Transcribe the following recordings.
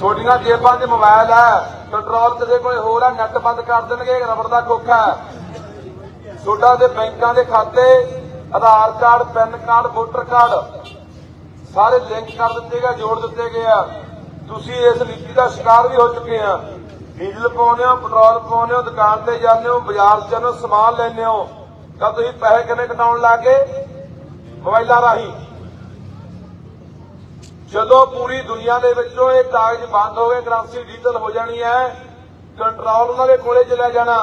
ਛੋਟੀਆਂ ਜੇਬਾਂ 'ਚ ਮੋਬਾਈਲ ਹੈ। ਕੰਟਰੋਲ ਕਿਸੇ ਕੋਲੇ ਹੋਰ ਹੈ ਨੈਟ ਬੰਦ ਕਰ ਦੇਣਗੇ ਰਬੜ ਦਾ ਖੋਖਾ ਛੋਟਾ ਦੇ ਬੈਂਕਾਂ ਦੇ ਖਾਤੇ, Aadhaar card, PAN card, voter card, ਸਾਰੇ ਲਿੰਕ ਕਰ ਦਿੱਤੇ ਗਏ, ਜੋੜ ਦਿੱਤੇ ਗਏ ਆ। ਤੁਸੀਂ ਇਸ ਨੀਤੀ ਦਾ ਸ਼ਿਕਾਰ ਵੀ ਹੋ ਚੁੱਕੇ ਆ। ਡੀਜ਼ਲ ਪਾਉਂਦੇ ਹੋ, ਪੈਟਰੋਲ ਪਾਉਂਦੇ ਹੋ, ਦੁਕਾਨ ਤੇ ਜਾਂਦੇ ਹੋ, ਬਾਜ਼ਾਰ 'ਚ ਜਾਂਦੇ ਹੋ, ਸਮਾਨ ਲੈਂਦੇ ਹੋ। ਤਾਂ ਤੁਸੀਂ ਪੈਸੇ ਕਿੰਨੇ ਕਟਾਉਣ ਲੱਗੇ ਮੋਬਾਈਲਾਂ ਰਾਹੀਂ। ਜਦੋਂ ਪੂਰੀ ਦੁਨੀਆ ਦੇ ਵਿੱਚੋਂ ਇਹ ਕਾਗਜ਼ ਬੰਦ ਹੋ ਗਏ, ਕਰੰਸੀ ਡਿਜੀਟਲ ਹੋ ਜਾਣੀ ਹੈ, ਕੰਟਰੋਲ ਉਹਨਾਂ ਦੇ ਕੋਲੇ ਚਲਾ ਜਾਣਾ।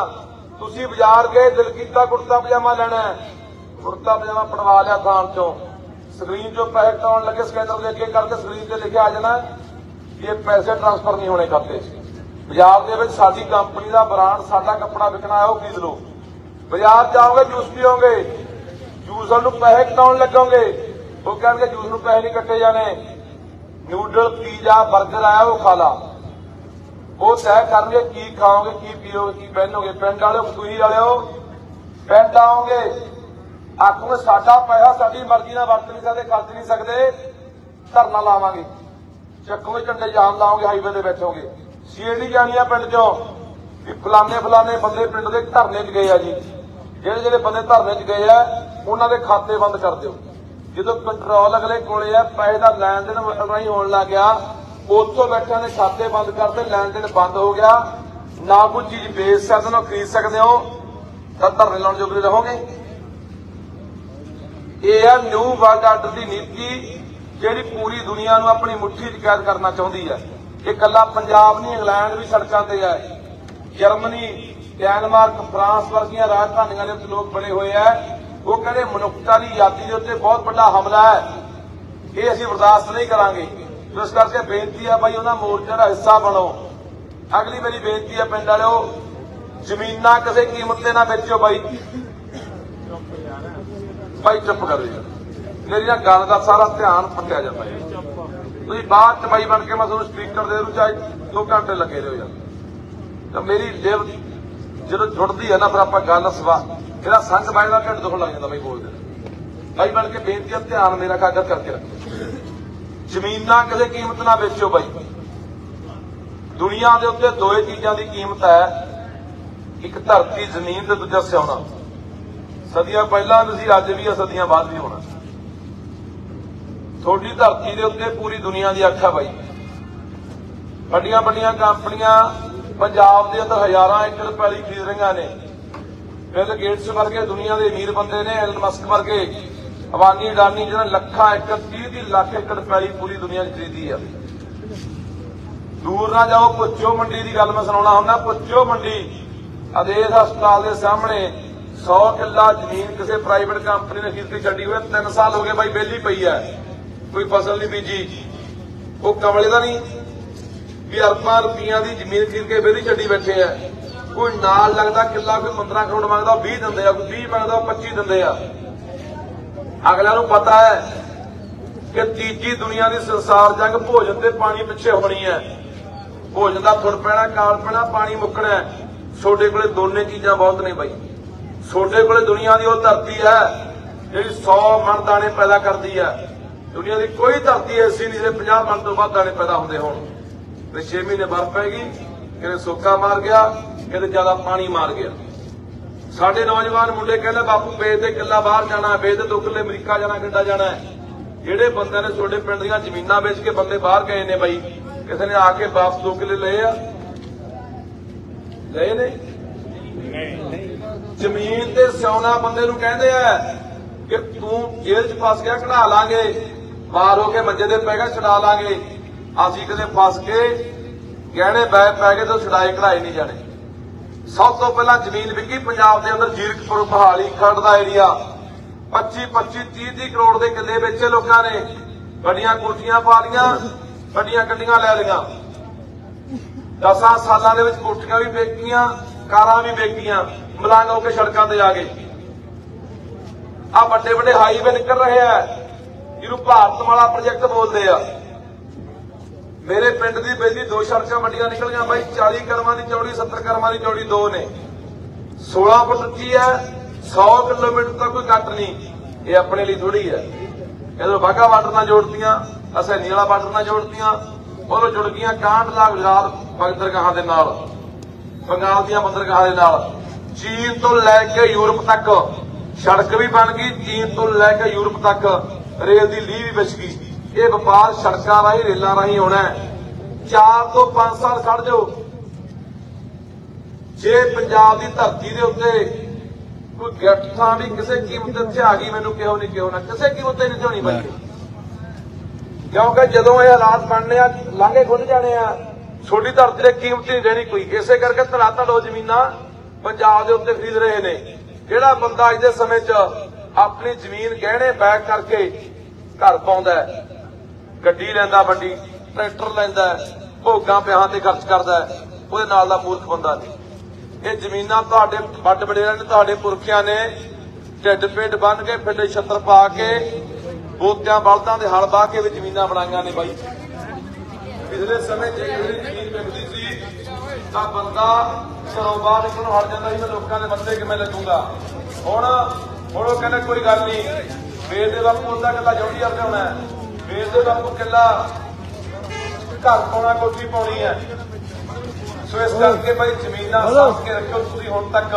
ਤੁਸੀਂ ਬਾਜ਼ਾਰ ਗਏ, ਦਿਲ ਕੀਤਾ ਕੁੜਤਾ ਪਜਾਮਾ ਲੈਣਾ ਕੁੜਤਾ ਪਜਾਮਾ ਪੜਵਾ ਲਿਆ ਖਾਣ ਚੋਂ। ਸਕਰੀਨ 'ਚੋਂ ਪੈਸੇ ਕਟਾਉਣ ਲੱਗੇ, ਸਕੈਨਰ ਦੇ ਅੱਗੇ ਕਰਕੇ ਸਕਰੀਨ ਤੇ ਲਿਖਿਆ ਆ ਜਾਣਾ ਇਹ ਪੈਸੇ ਟ੍ਰਾਂਸਫਰ ਨਹੀਂ ਹੋਣੇ ਖਾਤੇ 'ਚ। ਬਾਜ਼ਾਰ ਦੇ ਵਿੱਚ ਸਾਡੀ ਕੰਪਨੀ ਦਾ ਬ੍ਰਾਂਡ ਸਾਡਾ ਕੱਪੜਾ ਵਿਕਣਾ ਹੈ, ਉਹ ਖਰੀਦ ਲਓ। ਬਾਜ਼ਾਰ ਜਾਓਗੇ ਜੂਸ ਪੀਓਗੇ ਜੂਸ ਨੂੰ ਪੈਸੇ ਕਟਾਉਣ ਲੱਗੋਗੇ। ਉਹ ਕਹਿਣਗੇ ਜੂਸ ਨੂੰ ਪੈਸੇ ਨਹੀਂ ਕੱਟੇ ਜਾਣੇ। ਨਿਊਡਲ ਪੀਜ਼ਾ 버ਗਰ ਆਇਆ, ਉਹ ਖਾ ਲਾ। ਉਹ ਤੈਅ ਕਰਨਗੇ ਕੀ ਖਾਓਗੇ, ਕੀ ਪੀਓਗੇ, ਕੀ ਪਹਿਨੋਗੇ। ਪਿੰਡ ਵਾਲਿਓ ਤੁਸੀਂ ਵਾਲਿਓ, ਪਿੰਡ ਆਓਗੇ। ਆਖੋਗੇ, ਸਾਡਾ ਪੈਸਾ ਸਾਡੀ ਮਰਜ਼ੀ ਨਾਲ ਵਰਤ ਨਹੀਂ ਸਕਦੇ, ਖਰਚ ਨਹੀਂ ਸਕਦੇ। ਧਰਨਾ ਲਾਵਾਂਗੇ। ਚੱਕੋਗੇ, ਝੰਡੇ ਜਾਮ ਲਾਓਗੇ ਹਾਈਵੇ ਤੇ ਬੈਠੋਗੇ ਸੀਐਡੀ ਜਾਣੀ ਆ ਪਿੰਡ ਚੋਂ। ਵੀ ਫਲਾਣੇ ਫਲਾਣੇ ਬੰਦੇ ਪਿੰਡ ਦੇ ਧਰਨੇ 'ਚ ਗਏ ਆ ਜੀ। ਜਿਹੜੇ ਜਿਹੜੇ ਬੰਦੇ ਧਰਨੇ 'ਚ ਗਏ ਆ, ਉਹਨਾਂ ਦੇ ਖਾਤੇ ਬੰਦ ਕਰ ਦਿਓ। ਜਦੋਂ ਕੰਟਰੋਲ ਅਗਲੇ ਕੋਲੇ ਆ, ਪੈਸੇ ਦਾ ਲੈਣ ਦੇਣ ਰਾਹੀਂ ਹੋਣ ਲੱਗ ਗਿਆ। ਉੱਥੋਂ ਬੈਠਿਆਂ ਦੇ ਖਾਤੇ ਬੰਦ ਕਰਦੇ ਲੈਣ ਦੇਣ ਬੰਦ ਹੋ ਗਿਆ। ਨਾ ਕੋਈ ਚੀਜ਼ ਵੇਚ ਸਕਦੇ ਹੋ ਖਰੀਦ ਸਕਦੇ ਹੋ। ਤਾਂ ਧਰਨੇ ਲਾਉਣ ਜੋਗੇ ਰਹੋਗੇ। ਇਹ ਹੈ ਨਿਊ ਵਰਲਡ ਆਰਡਰ ਦੀ ਨੀਤੀ, ਜਿਹੜੀ ਪੂਰੀ ਦੁਨੀਆ ਨੂੰ ਆਪਣੀ ਮੁੱਠੀ 'ਚ ਕੈਦ ਕਰਨਾ ਚਾਹੁੰਦੀ ਹੈ ਇਹ ਕੱਲਾ ਪੰਜਾਬ ਨਹੀਂ, ਇੰਗਲੈਂਡ ਵੀ ਸੜਕਾਂ ਤੇ ਹੈ ਜਰਮਨੀ, ਡੈਨਮਾਰਕ, ਫਰਾਂਸ ਵਰਗੀਆਂ ਰਾਜਧਾਨੀਆਂ ਦੇ ਵਿੱਚ ਲੋਕ ਬਣੇ ਹੋਏ ਆ। ਉਹ ਕਹਿੰਦੇ ਮਨੁੱਖਤਾ ਦੀ ਆਜ਼ਾਦੀ ਦੇ ਉੱਤੇ ਬਹੁਤ ਵੱਡਾ ਹਮਲਾ ਹੈ। ਇਹ ਅਸੀਂ ਬਰਦਾਸ਼ਤ ਨਹੀਂ ਕਰਾਂਗੇ। ਇਸ ਕਰਕੇ ਬੇਨਤੀ ਹੈ ਭਾਈ, ਉਹਨਾਂ ਮੋਰਚੇ ਦਾ ਹਿੱਸਾ ਬਣੋ। ਅਗਲੀ ਮੇਰੀ ਬੇਨਤੀ ਹੈ ਪਿੰਡ ਵਾਲਿਓ, ਜ਼ਮੀਨਾਂ ਕਿਸੇ ਕੀਮਤ ਤੇ ਨਾ ਵੇਚੋ ਬਾਈ ਭਾਈ ਚੁੱਪ ਕਰੋ ਯਾਰ ਮੇਰੀ ਨਾ ਗੱਲ ਦਾ ਸਾਰਾ ਧਿਆਨ ਫੱਟਿਆ ਜਾਂਦਾ ਹੈ ਤੁਸੀਂ ਬਾਅਦ ਚ ਬਾਈ ਬਣ ਕੇ ਮੈਂ ਤੁਹਾਨੂੰ ਸਪੀਕਰ ਦੇ ਦੂੰ, ਚਾਹੇ 2 ਘੰਟੇ ਲੱਗੇ ਰਹੋ ਯਾਰ। ਤਾਂ ਮੇਰੀ ਲਿਵ ਜਦੋਂ ਜੁੜਦੀ ਹੈ ਨਾ, ਫਿਰ ਆਪਾਂ ਗੱਲ ਸਵਾ ਇਹਦਾ ਸੰਗ ਬਾਈ ਦਾ ਢਿੱਡ ਦੁਖਣ ਲੱਗ ਜਾਂਦਾ ਬਾਈ ਬੋਲਦੇ ਬਾਈ ਬਣ ਕੇ ਬੇਨਤੀ ਹੈ ਧਿਆਨ ਮੇਰਾ ਕਾਗਰ ਕਰਕੇ ਰੱਖੋ। ਜ਼ਮੀਨਾਂ ਕਿਸੇ ਕੀਮਤ ਨਾ ਵੇਚੋ ਬਾਈ। ਦੁਨੀਆ ਦੇ ਉੱਤੇ ਦੋਏ ਚੀਜ਼ਾਂ ਦੀ ਕੀਮਤ ਹੈ ਇੱਕ ਧਰਤੀ, ਜ਼ਮੀਨ ਤੇ ਦੂਜਾ ਸਿਆਉਣਾ ਸਦੀਆਂ ਪਹਿਲਾਂ ਵੀ ਸੀ, ਅੱਜ ਵੀ ਹੈ ਸਦੀਆਂ ਬਾਅਦ ਵੀ ਹੋਣਾ। ਤੁਹਾਡੀ ਧਰਤੀ ਦੇ ਉੱਤੇ ਪੂਰੀ ਦੁਨੀਆ ਦੀ ਅੱਖ ਹੈ ਬਾਈ। ਵੱਡੀਆਂ ਵੱਡੀਆਂ ਕੰਪਨੀਆਂ ਪੰਜਾਬ ਦੇ ਅੰਦਰ ਹਜ਼ਾਰਾਂ ਏਕੜ ਪੈਲੀ ਖਰੀਦ ਰਹੀਆਂ ਨੇ। ਬਿਲ ਗੇਟਸ ਵਰਗੇ ਦੁਨੀਆ ਦੇ ਅਮੀਰ ਬੰਦੇ ਨੇ ਐਲਨ ਮਸਕ ਵਰਗੇ ਅਵਾਨੀ ਅਡਾਨੀ ਜਿਹਨਾਂ ਲੱਖਾਂ ਏਕੜ 30 ਦੀ ਲੱਖ ਏਕੜ ਪੈਲੀ ਪੂਰੀ ਦੁਨੀਆ 'ਚ ਖਰੀਦੀ ਆ। ਦੂਰ ਨਾ ਜਾਓ, ਪੁੱਛੋ ਮੰਡੀ ਦੀ ਗੱਲ ਮੈਂ ਸੁਣਾਉਣਾ ਹੁੰਦਾ, ਪੁੱਛੋ ਮੰਡੀ। ਆਦੇਸ਼ ਹਸਪਤਾਲ ਦੇ ਸਾਹਮਣੇ 100 ਕਿੱਲਾ ਜ਼ਮੀਨ ਕਿਸੇ ਪ੍ਰਾਈਵੇਟ ਕੰਪਨੀ ਨੇ ਖਰੀਦ ਕੇ ਛੱਡੀ ਹੋਈ 3 ਸਾਲ ਹੋ ਗਏ ਬਾਈ ਬੇਲੀ ਪਈ ਹੈ ਕੋਈ ਫਸਲ ਨਹੀਂ ਬੀਜੀ। ਉਹ ਕਮਲੇ ਦਾ ਨਹੀਂ, ਵੀ ਅਰਬਾਂ ਰੁਪਈਆਂ ਦੀ ਜ਼ਮੀਨ ਖਰੀਦ ਕੇ ਬੇਲੀ ਛੱਡੀ ਬੈਠੇ ਆ। ਕੋਈ ਨਾਲ ਲੱਗਦਾ ਕਿੱਲਾ ਕੋਈ 15 ਕਰੋੜ ਮੰਗਦਾ, ਉਹ 20 ਦਿੰਦੇ ਆ, ਕੋਈ 20 ਮੰਗਦਾ, ਉਹ 25 ਦਿੰਦੇ ਆ। ਅਗਲਿਆਂ ਨੂੰ ਪਤਾ ਹੈ ਕਿ ਤੀਜੀ ਦੁਨੀਆ ਦੀ ਸੰਸਾਰ ਜੰਗ ਭੋਜਨ ਤੇ ਪਾਣੀ ਪਿੱਛੇ ਹੋਣੀ ਹੈ। ਭੋਜਨ ਦਾ ਫੁੱਟ ਪੈਣਾ, ਕਾਲ ਪੈਣਾ, ਪਾਣੀ ਮੁੱਕਣਾ ਹੈ। ਕੋਲੇ ਦੋਨੇ ਚੀਜ਼ਾਂ ਬਹੁਤ ਨੇ ਬਾਈ। ਤੁਹਾਡੇ ਕੋਲੇ ਦੁਨੀਆ ਦੀ ਉਹ ਧਰਤੀ ਹੈ, ਜਿਹੜੀ 100 ਮਣ ਦਾਣੇ ਪੈਦਾ ਕਰਦੀ ਹੈ। ਦੁਨੀਆ ਦੀ ਕੋਈ ਧਰਤੀ ਐਸੀ ਨਹੀਂ ਜੇ 50 ਮਣ ਤੋਂ ਵੱਧ ਦਾਣੇ ਪੈਦਾ ਹੁੰਦੇ ਹੋਣ। ਤੇ 6 ਮਹੀਨੇ ਬਰਫ਼ ਪੈ ਗਈ ਸੋਕਾ ਮਾਰ ਗਿਆ ਕਿਤੇ ਜ਼ਿਆਦਾ ਪਾਣੀ ਮਾਰ ਗਿਆ। ਸਾਡੇ ਨੌਜਵਾਨ ਮੁੰਡੇ ਕਹਿੰਦੇ, ਬਾਪੂ, ਵੇਚ ਦੇ ਕਿੱਲਾ ਬਾਹਰ ਜਾਣਾ ਵੇਚ ਦੇ ਦੋ ਕਿੱਲੇ ਅਮਰੀਕਾ ਜਾਣਾ, ਕੈਨੇਡਾ ਜਾਣਾ ਜਿਹੜੇ ਬੰਦੇ ਨੇ ਤੁਹਾਡੇ ਪਿੰਡ ਦੀਆਂ ਜ਼ਮੀਨਾਂ ਵੇਚ ਕੇ ਬੰਦੇ ਬਾਹਰ ਗਏ ਨੇ ਬਾਈ, ਕਿਸੇ ਨੇ ਆ ਕੇ ਵਾਪਸ ਦੋ ਕਿੱਲੇ ਲਏ ਆ? ਲਏ ਨੇ? ਜ਼ਮੀਨ ਤੇ ਸਿਆਉਣਾ ਬੰਦੇ ਨੂੰ ਕਹਿੰਦੇ ਆ ਕਿ ਤੂੰ ਜੇਲ੍ਹ 'ਚ ਫਸ ਗਿਆ, ਕਢਾ ਲਾਂਗੇ। ਬਾਹਰ ਹੋ ਕੇ ਮੰਜੇ ਤੇ ਪੈ ਗਿਆ, ਛਡਾ ਲਾਂਗੇ। ਅਸੀਂ ਕਦੇ ਫਸ ਕੇ ਗਹਿਣੇ ਬੈ ਪੈ ਗਏ ਤਾਂ ਛਡਾਏ ਕਢਾਏ ਨਹੀਂ ਜਾਣੇ। ਸਭ ਤੋਂ ਪਹਿਲਾਂ ਜ਼ਮੀਨ ਵਿਕੀ ਪੰਜਾਬ ਦੇ ਅੰਦਰ ਜੀਰਕਪੁਰ ਬਹਾਲੀ ਖੰਡ ਦਾ ਏਰੀਆ 25 25 30 30 ਕਰੋੜ ਦੇ ਕਿੱਲੇ ਵੇਚੇ ਲੋਕਾਂ ਨੇ। ਵੱਡੀਆਂ ਕੋਠੀਆਂ ਪਾ ਲੀਆਂ ਵੱਡੀਆਂ ਗੱਡੀਆਂ ਲੈ ਲਈਆਂ। 10 ਸਾਲਾਂ ਦੇ ਵਿੱਚ ਕੋਠੀਆਂ ਵੀ ਵੇਚੀਆਂ, ਕਾਰਾਂ ਵੀ ਵੇਚੀਆਂ। ਮਲੰਗ ਹੋ ਕੇ ਸੜਕਾਂ ਤੇ ਆ ਗਏ। ਆ ਵੱਡੇ ਵੱਡੇ ਹਾਈਵੇ ਨਿਕਲ ਰਹੇ ਆ। ਜਿਹਨੂੰ ਭਾਰਤ ਭਾਰਤਮਾਲਾ ਪ੍ਰੋਜੈਕਟ ਬੋਲਦੇ ਆ। ਮੇਰੇ ਪਿੰਡ ਦੀ ਬਿਜਲੀ ਦੋ ਸੜਕਾਂ ਵੱਡੀਆਂ ਨਿਕਲ ਗਈਆਂ ਬਾਈ 40 ਕਰਮਾਂ ਦੀ ਚੌੜੀ 70 ਕਰਮਾਂ ਦੀ ਚੌੜੀ ਦੋ ਨੇ। 16 ਫੁੱਟ ਉੱਚੀ ਹੈ 100 ਕਿਲੋਮੀਟਰ ਤੱਕ ਕੋਈ ਕੱਟ ਨਹੀਂ, ਇਹ ਆਪਣੇ ਲਈ ਥੋੜੀ ਹੈ। ਜਦੋਂ ਬਾਗਾ ਬਾਰਡਰ ਨਾਲ ਜੋੜਤੀਆਂ ਅਸੈਨੀ ਵਾਲਾ ਬਾਰਡਰ ਨਾਲ ਜੋੜਤੀਆਂ ਉਦੋਂ ਜੁੜ ਗਈਆਂ ਕਾਂਡਲਾ ਗੁਜਰਾਤ ਬੰਦਰਗਾਹਾਂ ਦੇ ਨਾਲ, ਬੰਗਾਲ ਦੀਆਂ ਬੰਦਰਗਾਹਾਂ ਦੇ ਨਾਲ। ਚੀਨ ਤੋਂ ਲੈ ਕੇ ਯੂਰਪ ਤੱਕ ਸੜਕ ਵੀ ਬਣ ਗਈ, ਚੀਨ ਤੋਂ ਲੈ ਕੇ ਯੂਰਪ ਤੱਕ ਰੇਲ ਦੀ ਲੀਹ ਵੀ ਵਿਛ ਗਈ। ਇਹ ਵਪਾਰ ਸੜਕਾਂ ਰਾਹੀਂ ਰੇਲਾਂ ਰਾਹੀਂ ਹੋਣਾ ਹੈ। 4 ਤੋਂ 5 ਸਾਲ ਖੜ ਜਾਓ। ਜੇ ਪੰਜਾਬ ਦੀ ਧਰਤੀ ਦੇ ਉੱਤੇ ਕੋਈ ਗੱਠਾਂ ਵੀ ਕਿਸੇ ਕੀਮਤ ਤੇ ਆ ਗਈ ਮੈਨੂੰ ਕਿਹੋ ਨਹੀਂ ਕਿਹੋ ਨਾ। ਕਿਸੇ ਕੀਮਤ ਤੇ ਨਹੀਂ ਧਿਆਉਣੀ ਬਈ ਕਿਉਂਕਿ ਜਦੋਂ ਇਹ ਹਾਲਾਤ ਬਣਨੇ ਆ ਲਾਂਘੇ ਖੁੱਲ ਜਾਣੇ ਆ ਛੋਟੀ ਧਰਤੀ ਦੇ ਕੀਮਤ ਨਹੀਂ ਰਹਿਣੀ ਕੋਈ। ਇਸੇ ਕਰਕੇ ਧੜਾ ਧੜੋ ਜ਼ਮੀਨਾਂ ਪੰਜਾਬ ਦੇ ਉੱਤੇ ਖਰੀਦ ਰਹੇ ਨੇ। ਜਿਹੜਾ ਬੰਦਾ ਅੱਜ ਦੇ ਸਮੇਂ 'ਚ ਆਪਣੀ ਜ਼ਮੀਨ ਗਹਿਣੇ ਬੈਕ ਕਰਕੇ ਘਰ ਪਾਉਂਦਾ ਗੱਡੀ ਲੈਂਦਾ ਵੱਡੀ, ਟਰੈਕਟਰ ਲੈਂਦਾ ਭੋਗਾਂ ਪਿਆਹਾਂ ਤੇ ਖਰਚ ਕਰਦਾ ਉਹਦੇ ਨਾਲ ਦਾ ਮੂਰਖ ਬੰਦਾ ਨਹੀਂ। ਇਹ ਜ਼ਮੀਨਾਂ ਤੁਹਾਡੇ ਵੱਡ ਵਡੇਰਿਆਂ ਨੇ, ਤੁਹਾਡੇ ਪੁਰਖਿਆਂ ਨੇ ਢਿੱਡ ਪਿੱਡ ਬੰਨ ਕੇ ਫਿੱਡੇ ਛੱਤਰ ਪਾ ਕੇ, ਬੋਤਿਆਂ ਬਲਦਾਂ ਦੇ ਹਲ ਬਾਹ ਕੇ ਵੀ ਜ਼ਮੀਨਾਂ ਬਣਾਈਆਂ ਨੇ ਬਾਈ। ਪਿਛਲੇ ਸਮੇਂ 'ਚ ਜਿਹੜੀ ਜ਼ਮੀਨ ਵਿਕਦੀ ਸੀ, ਤਾਂ ਬੰਦਾ ਘਰੋਂ ਬਾਹਰ ਨਿਕਲਣ ਹਟ ਜਾਂਦਾ ਸੀ ਮੈਂ ਲੋਕਾਂ ਦੇ ਮੱਥੇ ਕਿਵੇਂ ਲੱਗੂਗਾ? ਹੁਣ ਹੁਣ ਉਹ ਕਹਿੰਦੇ, ਕੋਈ ਗੱਲ ਨਹੀਂ। ਮੇਰੇ ਦੇ ਬਾਪੂ ਹੁੰਦਾ ਕੱਲਾ ਜੌੜੀ ਅਰਦੇ ਹੋਣਾ ਵੇਦ ਦੇ ਬਾਪੂ ਕੱਲਾ। ਘਰ ਪਾਉਣਾ ਕੋਠੀ ਪਾਉਣੀ ਹੈ। ਸੋ ਇਸ ਕਰਕੇ ਭਾਈ ਜ਼ਮੀਨਾਂ ਸਾਂਭ ਕੇ ਰੱਖੋ ਤੁਸੀਂ ਹੁਣ ਤੱਕ।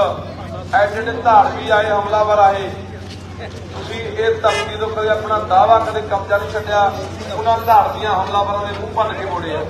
ਐਡੇ ਧਾੜਵੀ ਆਏ ਹਮਲਾਵਰ ਆਏ। ਤੁਸੀਂ ਇਹ ਧਰਤੀ ਤੋਂ ਕਦੇ ਆਪਣਾ ਦਾਵਾ ਕਦੇ ਕਬਜ਼ਾ ਨਹੀਂ ਛੱਡਿਆ। ਉਹਨਾਂ ਧਾੜਵੀਆਂ ਹਮਲਾਵਰਾਂ ਦੇ ਮੂੰਹ ਭੰਨ ਕੇ ਮੋੜੇ ਆ।